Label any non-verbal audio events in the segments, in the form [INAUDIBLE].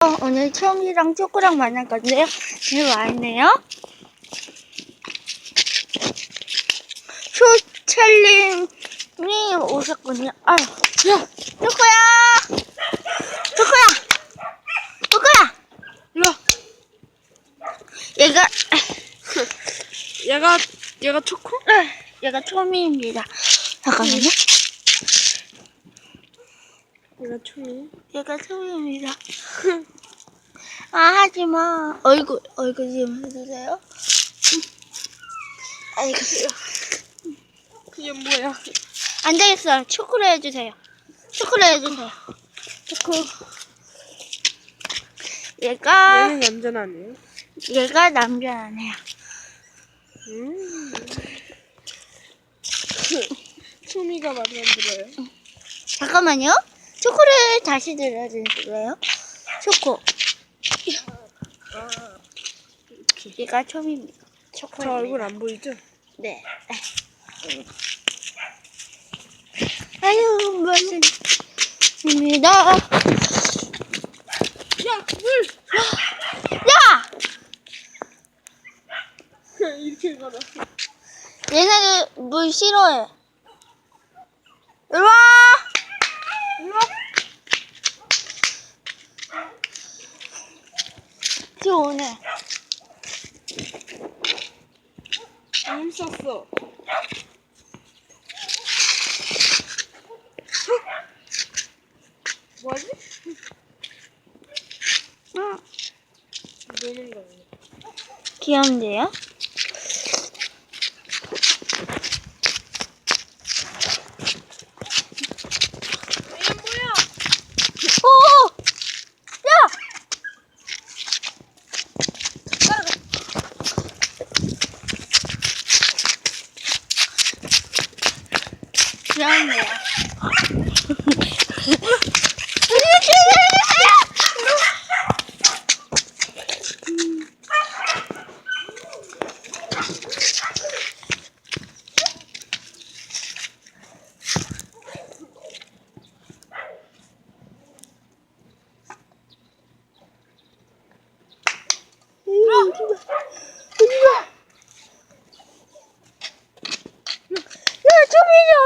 어, 오늘 초미랑 초코랑 만날 건데요. 지금 와 있네요. 초첼님이 오셨군요. 아유, 야, 초코야! 초코야! 초코야! 일로 와. 얘가, 얘가 얘가 초코? 얘가 초미입니다. 잠깐만요. 얘가 초미. 얘가 초미입니다. [LAUGHS] 아, 하지 마. 얼굴, 얼굴 좀 해주세요. 아이고. 그게 뭐야? 안 되겠어요. 초코로 해주세요. 초코로 해주세요. 초코. 얘가, 얘는 얌전 아니에요? 얘가 남자네요. 음. 초미가 말을 안 들어요. 잠깐만요. 초코를 다시 들려주실래요? 초코. 얘가 초미입니다. 초코. 저 얼굴 안 보이죠? 네. 아유, 무슨, 입니다. 야, 물! 야! 이렇게 가라. 얘네들 물 싫어해. 일로와! 일로 와. 지 오네. 안 썼어. 뭐하지? 응, 거야. 귀여운데요? 얘 뭐야? 오! 야! 귀 [LAUGHS] 엽네요. 야,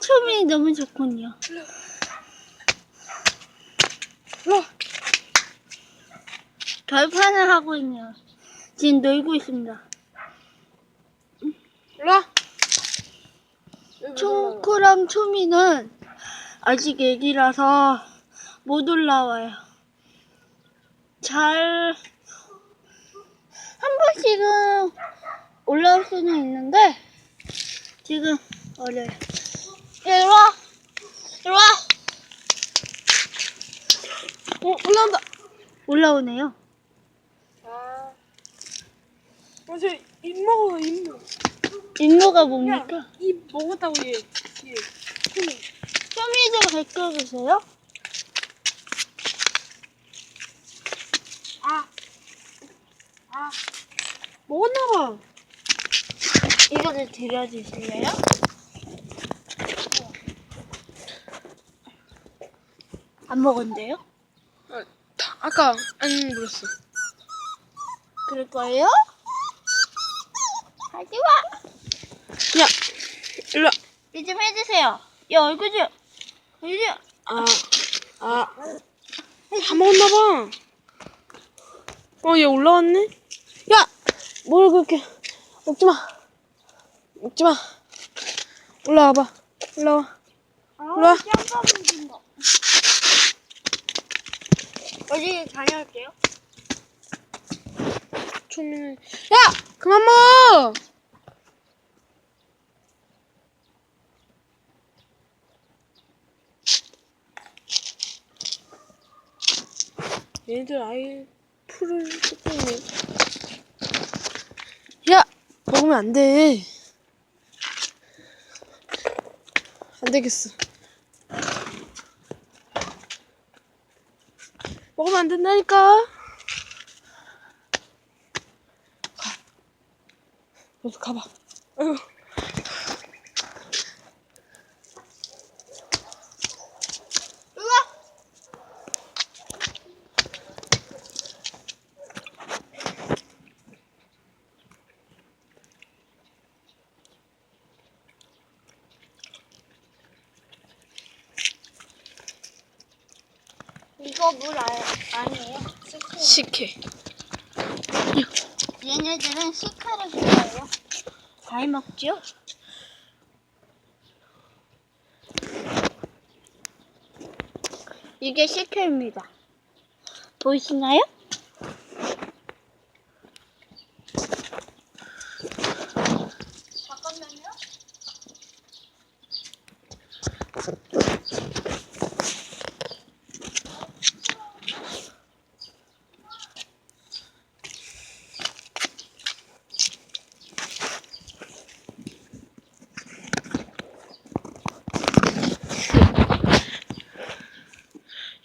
초민이 너무 좋군요. 와. 결판을 하고 있네요. 지금 놀고 있습니다. 일로 와. 초코랑 초미는 아직 애기라서 못 올라와요. 잘, 한 번씩은 올라올 수는 있는데, 지금 어려요. 야, 이리 와! 이리 와! 어, 올라온다. 올라오네요. 아. 어, 저입 먹어, 입 먹어. 인모가 야, 뭡니까? 입 먹었다고 얘. 얘. 초미 좀 벗겨주세요. 아. 아. 먹었나봐. 이거를 드려주실래요? 안 먹었는데요? 아, 다- 아까 안 물었어. 그럴 거예요? 하지 마! 야, 일로 와. 이좀 해주세요. 야, 얼굴 좀. 얼굴 좀. 아, 아. 다 먹었나봐. 어, 얘 올라왔네? 야! 뭘 그렇게. 먹지 마. 먹지 마. 올라와봐. 올라와. 일로 와. 깜깜이 준다. 어디 다녀올게요? 초미는. 야! 그만 먹어! 얘들 아예 풀을 뜯고 있네. 야! 먹으면 안 돼. 안 되겠어. 먹으면 안 된다니까. 가. 너도 가봐. 아이고. 이거 물 아, 아니에요? 시크. 식혜. 얘네들은 시크를 좋아해요. 잘 먹죠? 이게 시크입니다. 보이시나요?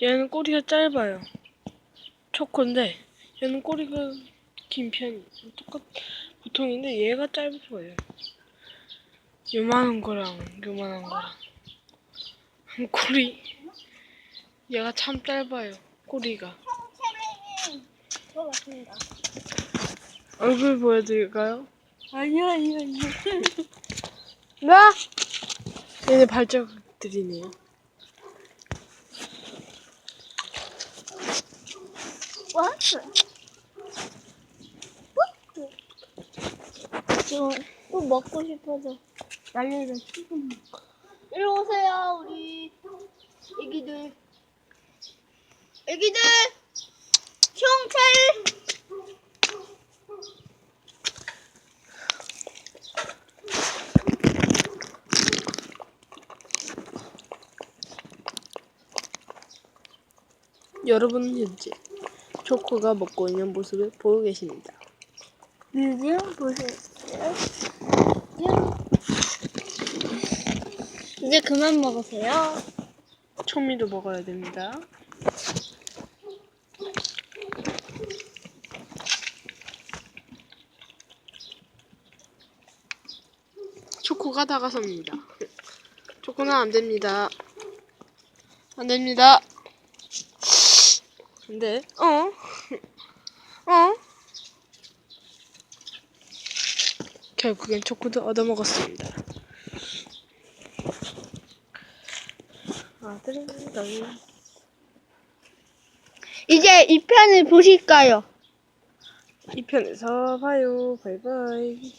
얘는 꼬리가 짧아요. 초코인데 얘는 꼬리가 긴 편이 똑같 보통인데 얘가 짧아요. 요만한 거랑 요만한 거랑 꼬리 얘가 참 짧아요. 꼬리가. 얼굴 보여드릴까요? 아니요, 아니요, 아니요. 나 얘네 발자국들이네요. What? 지금 또 먹고 싶어서 난리를 치고 이리 오세요 우리 애기들. 애기들! 형찰 여러분은 현재 초코가 먹고 있는 모습을 보고 계십니다. 뮤지엄 보세요 이제 그만 먹으세요 초미도 먹어야 됩니다. 초코가 다가섭니다. 초코는 안 됩니다. 안 됩니다. 안 돼. 어? 어? 결국엔 초코도 얻어먹었습니다. 아들은 너희 이제 이 편을 보실까요? 이 편에서 봐요. 바이바이.